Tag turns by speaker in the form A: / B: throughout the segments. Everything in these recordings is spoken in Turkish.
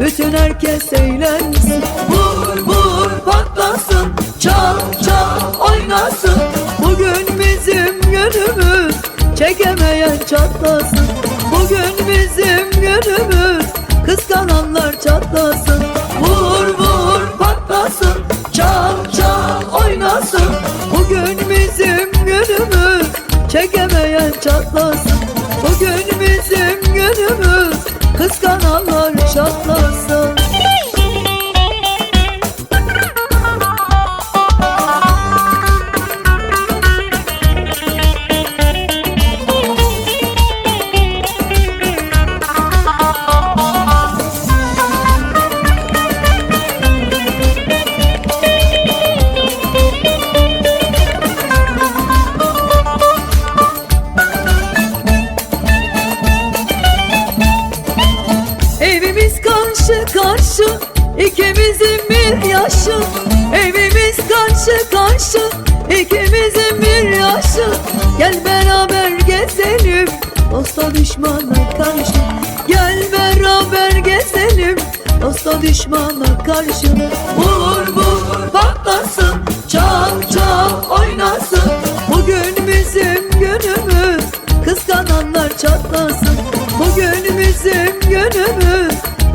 A: Bütün herkes eğlensin. Vur vur patlasın. Çal çal oynasın. Bugün bizim günümüz Çekemeyen çatlasın ikimizin bir yaşı Evimiz karşı karşı. İkimizin bir yaşı Gel beraber gezelim. Dosta düşmana karşı Gel beraber gezelim. Dosta düşmana karşı Vur vur patlasın çal çal oynasın. Bugün bizim günümüz kıskananlar çatlasın. Bugün bizim günümüz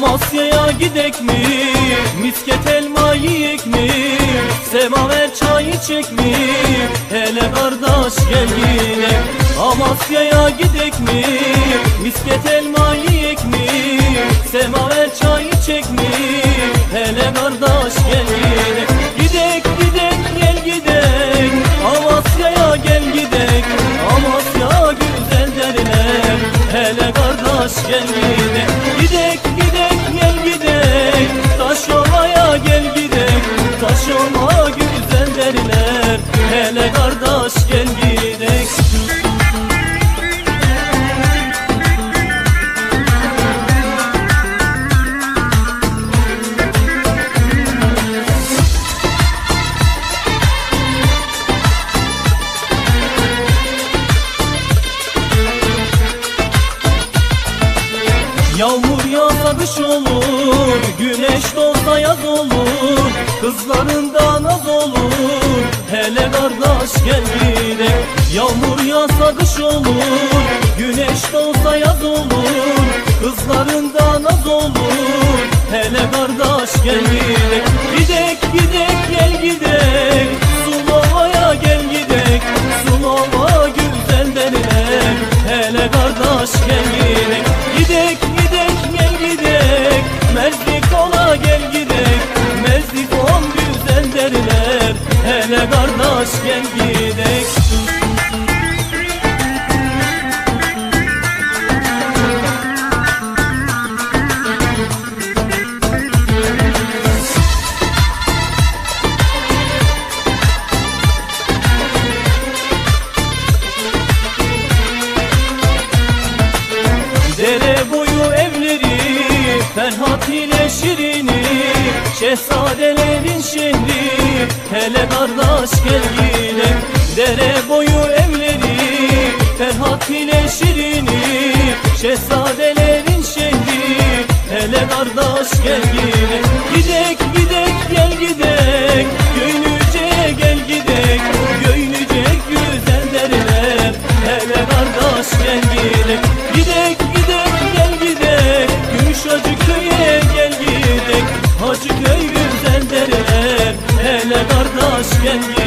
B: Amasya'ya gidek mi? Misket elma yiyek mi? Semaver çay içek mi? Hele kardeş gel yine Amasya'ya gidek mi? Misket elma yiyek mi? Semaver çay içek mi? Hele kardeş gel yine Gidek gidek gel gidek Amasya'ya gel gidek Amasya güzel derler Hele kardeş gel gidek olur Güneş doğsa yaz olur Kızlarından az olur. Hele kardeş gel girek Yağmur yağsa kış olur Güneş doğsa yaz olur Kızlarından az olur. Hele kardeş gel girek kardeş gel gidek gel gidelim Gidek gidek gel gidek. Göynüce'ye gel gidek Göynüce güzel derler. Hele kardeş gel gidelim Gidek gidek gel gidek. Gümüşhacı köye gel gidek. Hacı köy güzel derler. Hele kardeş gel gidek